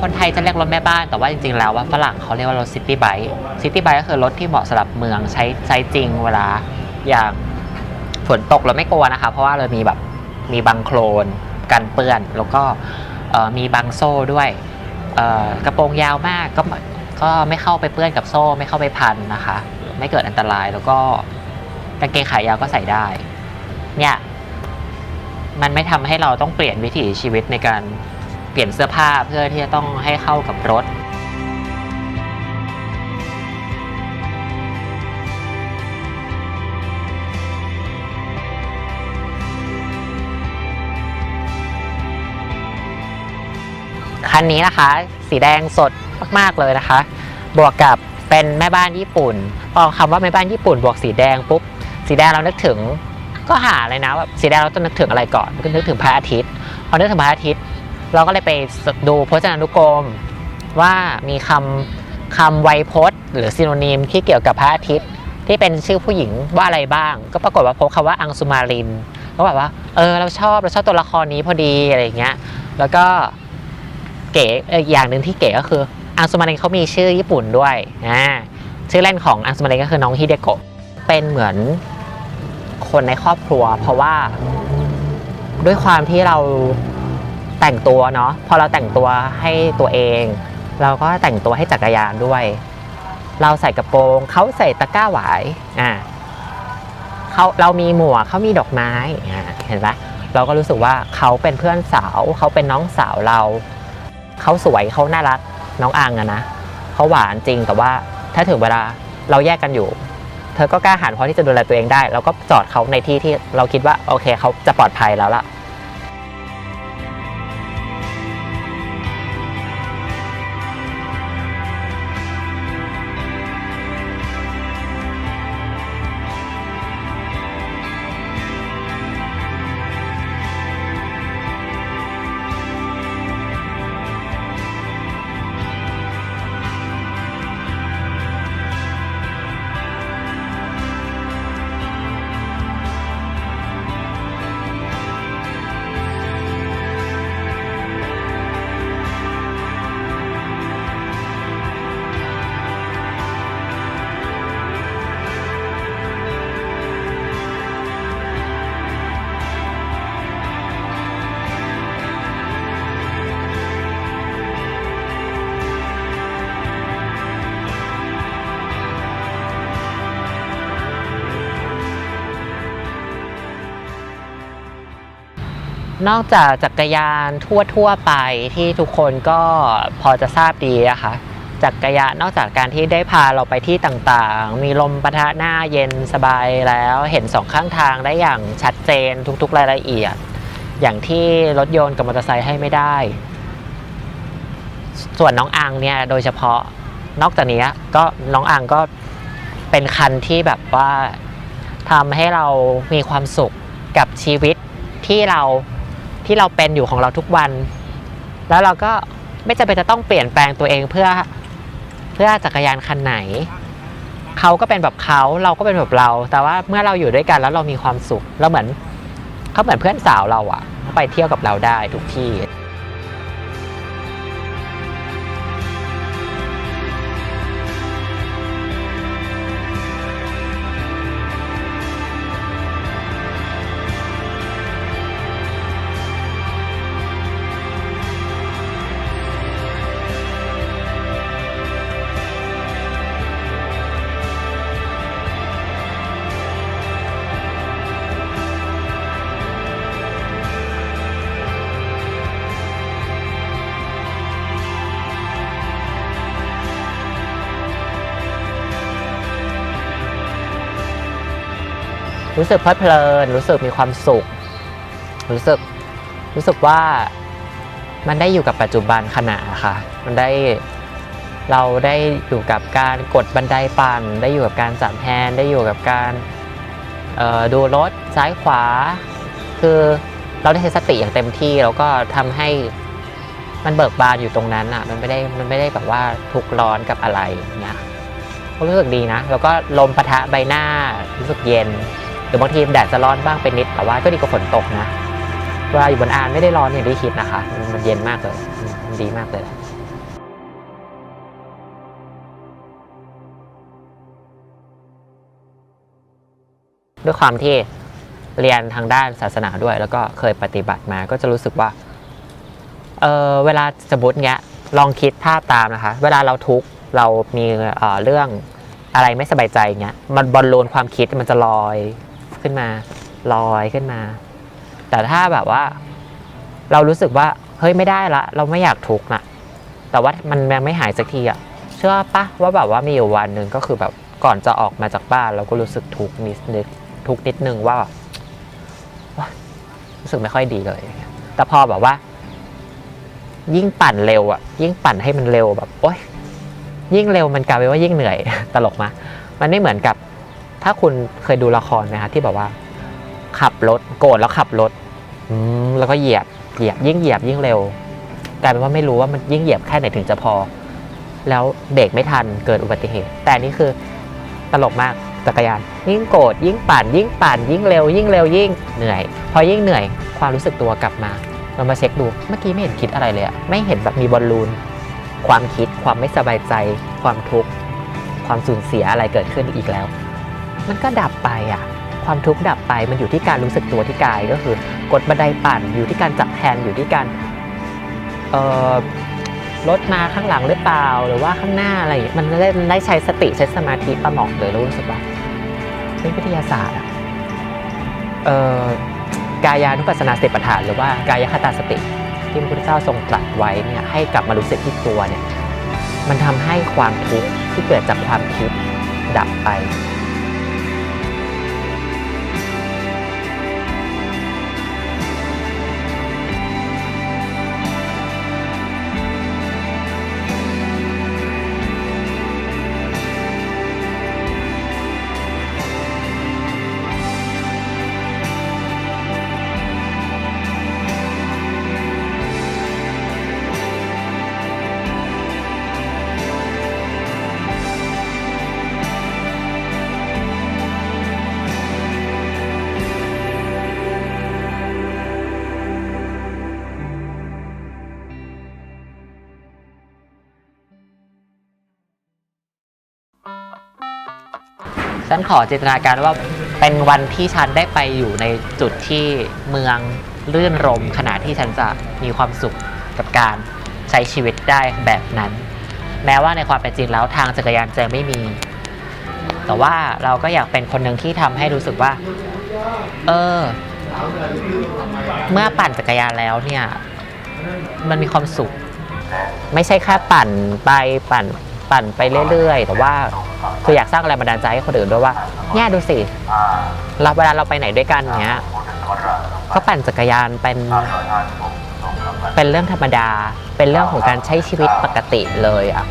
คนไทยจะเรียกรถแม่บ้าน แต่ว่าจริงๆแล้วว่าฝรั่งเขาเรียกว่ารถซิตี้ไบค์ซิตี้ไบค์ก็คือรถที่เหมาะสำหรับเมืองใช้ใช้จริงเวลาอย่างฝนตกเราไม่กลัวนะคะ เพราะว่าเรามีแบบมีบังโคลนกันเปื้อน แล้วก็มีบังโซ่ด้วยกระโปรงยาวมากก็ก็ไม่เข้าไปเปื้อนกับโซ่ ไม่เข้าไปพันนะคะ ไม่เกิดอันตรายแล้วก็กางเกงขายาวก็ใส่ได้ เนี่ย มันไม่ทำให้เราต้องเปลี่ยนวิถีชีวิตในการ ลี่ยนเสื้อผ้าเพื่อที่จะต้องให้เข้ากับรถ คันนี้นะคะ สีแดงสดมากๆเลยนะคะ บวกกับเป็นแม่บ้านญี่ปุ่น พอคำว่าแม่บ้านญี่ปุ่น บวกสีแดงปุ๊บ สีแดงเรานึกถึงก็หาเลยนะว่าสีแดงเราต้องนึกถึงอะไรก่อนก็นึกถึงพระอาทิตย์ พอนึกถึงพระอาทิตย์ เราก็เลยไปดูพจนานุกรม ว่ามีคำคำไวยพจน์ หรือซีโนนิมที่เกี่ยวกับพระอาทิตย์ ที่เป็นชื่อผู้หญิงว่าอะไรบ้าง ก็ปรากฏว่าพบคำว่าอังสุมารินก็แบบว่าเออเราชอบเราชอบตัวละครนี้พอดีอะไรอย่างเงี้ย แล้วก็เก๋เอ่ออย่างหนึ่งที่เก๋ก็คืออังสุมารินเขามีชื่อญี่ปุ่นด้วยอ่าชื่อเล่นของอังสุมารินก็คือน้องฮิเดโกะเป็นเหมือนคนในครอบครัว เพราะว่าด้วยความที่เรา แต่งตัวเนาะพอเราแต่งตัวให้ตัวเอง เราก็แต่งตัวให้จักรยานด้วย เราใส่กระโปรงเขาใส่ตะกร้าหวายอ่าเขาเรามีหมวกเขามีดอกไม้อ่าเห็นปะเราก็รู้สึกว่าเขาเป็นเพื่อนสาวเขาเป็นน้องสาวเราเขาสวยเขาน่ารักน้องอังอะนะเขาหวานจริงแต่ว่าถ้าถึงเวลาเราแยกกันอยู่ เธอก็กล้าหาญพอที่จะดูแลตัวเองได้ เราก็จอดเขาในที่ที่เราคิดว่าโอเคเขาจะปลอดภัยแล้วล่ะ นอกจากจักรยานทั่วทั่วๆไปที่ทุกคนก็พอจะทราบดีอะค่ะจักรยานนอกจากการที่ได้พาเราไปที่ต่างๆ มีลมปะทะหน้าเย็นสบายแล้วเห็นสองข้างทางได้อย่างชัดเจนทุกๆรายละเอียด อย่างที่รถยนต์กับมอเตอร์ไซค์ให้ไม่ได้ ส่วนน้องอังเนี่ยโดยเฉพาะนอกจากนี้ก็น้องอังก็เป็นคันที่แบบว่าทำให้เรามีความสุขกับชีวิตที่เรา ที่เราเป็นอยู่ของเราทุกวัน แล้วเราก็ไม่จำเป็นจะต้องเปลี่ยนแปลงตัวเองเพื่อเพื่อจักรยานคันไหนเขาก็เป็นแบบเขาเราก็เป็นแบบเรา แต่ว่าเมื่อเราอยู่ด้วยกันแล้วเรามีความสุขเราเหมือนเขาเหมือนเพื่อนสาวเราอะเขาไปเที่ยวกับเราได้ทุกที่ รู้สึกเพลิดเพลิน รู้สึกมีความสุข รู้สึกรู้สึกว่ามันได้อยู่กับปัจจุบันขณะค่ะ มันได้เราได้อยู่กับการกดบันไดปั่น ได้อยู่กับการจับแฮนได้อยู่กับการดูรถซ้ายขวา คือเราได้ใช้สติอย่างเต็มที่แล้วก็ทำให้มันเบิกบานอยู่ตรงนั้นอะ มันไม่ได้มันไม่ได้แบบว่าทุกร้อนกับอะไรเงี้ยรู้สึกดีนะ แล้วก็ลมปะทะใบหน้ารู้สึกเย็น หรือบางทีแดดจะร้อนบ้างเป็นนิด แต่ว่าก็ดีกว่าฝนตกนะเวลาอยู่บนอานไม่ได้ร้อนอย่างที่คิดนะคะ มันเย็นมากเลย มันดีมากเลยด้วยความที่เรียนทางด้านศาสนาด้วย แล้วก็เคยปฏิบัติมาก็จะรู้สึกว่าเออเวลาสมมติเงี้ยลองคิดภาพตามนะคะ เวลาเราทุกข์เรามีเรื่องอะไรไม่สบายใจเงี้ยมันบอลลูนความคิดมันจะลอย ขึ้นมาลอยขึ้นมา แต่ถ้าแบบว่า เรารู้สึกว่าเฮ้ยไม่ได้ละ เราไม่อยากทุกข์นะแต่ว่ามันยังไม่หายสักทีอะเชื่อปะว่าแบบว่ามีอยู่วันหนึ่งก็คือแบบก่อนจะออกมาจากบ้าน เราก็รู้สึกทุกข์นิดนิดทุกข์นิดนึงว่าว่ารู้สึกไม่ค่อยดีเลย แต่พอแบบว่า ยิ่งปั่นเร็วอะยิ่งปั่นให้มันเร็วแบบ โอ๊ยยิ่งเร็วมันกลายเป็นว่ายิ่งเหนื่อยตลกมา มันไม่เหมือนกับ ถ้าคุณเคยดูละครไหมคะที่แบบว่า ขับรถโกรธแล้วขับรถอืมแล้วก็เหยียบเหยียบยิ่งเหยียบยิ่งเร็วกลายเป็นว่าไม่รู้ว่ามันยิ่งเหยียบแค่ไหนถึงจะพอ แล้วเบรกไม่ทันเกิดอุบัติเหตุ แต่อันนี่คือตลกมากจักรยาน ยิ่งโกรธยิ่งปั่น ยิ่งปั่น ยิ่งเร็ว ยิ่งเร็วยิ่งเหนื่อย พอยิ่งเหนื่อยความรู้สึกตัวกลับมาเรามาเช็คดูเมื่อกี้ไม่เห็นคิดอะไรเลยอะไม่เห็นแบบมีบอลลูน ความคิดความไม่สบายใจ ความทุกข์ความสูญเสียอะไรเกิดขึ้นอีกแล้ว มันก็ดับไปอะ ความทุกข์ดับไปมันอยู่ที่การรู้สึกตัวที่กายก็คือ กดบันไดปั่นอยู่ที่การจับแทนอยู่ที่การเอ่อรถมาข้างหลังหรือเปล่าหรือว่าข้างหน้าอะไรมันได้ได้ใช้สติใช้สมาธิตลอดเลยแล้วรู้สึกว่าเป็นวิทยาศาสตร์อะเอ่อกายานุปัสสนาสติปัฏฐานหรือว่ากายคตาสติที่พระพุทธเจ้าทรงตรัสไว้เนี่ยให้กลับมารู้สึกที่ตัวเนี่ยมันทำให้ความทุกข์ที่เกิดจากความคิดดับไป ฉันขอจินตนาการว่าเป็นวันที่ฉันได้ไปอยู่ในจุดที่เมืองรื่นรมขณะที่ฉันจะมีความสุขกับการใช้ชีวิตได้แบบนั้น แม้ว่าในความเป็นจริงแล้วทางจักรยานจะไม่มี แต่ว่าเราก็อยากเป็นคนหนึ่งที่ทำให้รู้สึกว่า เออ เมื่อปั่นจักรยานแล้วเนี่ย มันมีความสุข ไม่ใช่แค่ปั่นไปปั่น ปั่นไปเรื่อยๆ แต่ว่าคืออยากสร้างแรงบันดาลใจให้คนอื่นด้วยว่าเนี่ยดูสิเราเวลาเราไปไหนด้วยกันเนี้ยก็ปั่นจักรยานเป็นเป็นเรื่องธรรมดา เป็นเรื่องของการใช้ชีวิตปกติเลยอะ